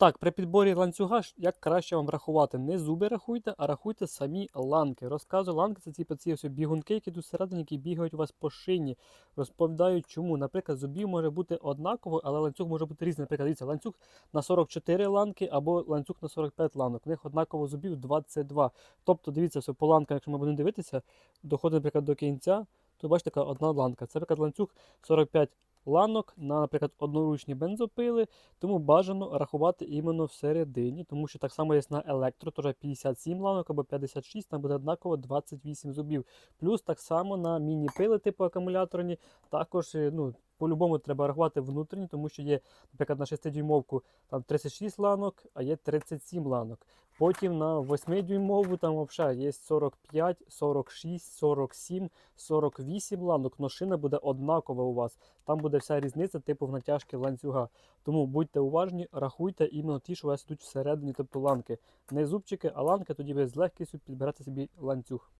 Так, при підборі ланцюга як краще вам рахувати. Не зуби рахуйте, а рахуйте самі ланки. Розказую, ланки це ці ось бігунки, які тут всередині, які бігають у вас по шині. Розповідають, чому. Наприклад, зубів може бути однаково, але ланцюг може бути різний. Наприклад, дивіться, ланцюг на 44 ланки або ланцюг на 45 ланок. У них однаково зубів 22. Тобто, дивіться, все по ланкам, якщо ми будемо дивитися, доходить, наприклад, до кінця, то бачите, така одна ланка. Це, наприклад, ланцюг 45 ланок на, наприклад, одноручні бензопили, тому бажано рахувати іменно всередині, тому що так само є на електро, теж 57 ланок або 56, там буде однаково 28 зубів. Плюс так само на міні-пили, типу акумуляторні, також е, ну, по-любому треба рахувати внутрішні, тому що є, наприклад, на 6-дюймовку там 36 ланок, а є 37 ланок. Потім на 8-дюймову там взагалі є 45, 46, 47, 48 ланок, но шина буде однакова у вас. Там буде вся різниця, типу в натяжки ланцюга. Тому будьте уважні, рахуйте іменно ті, що у вас йдуть всередині, тобто ланки. Не зубчики, а ланки, тоді ви з легкістю підберете собі ланцюг.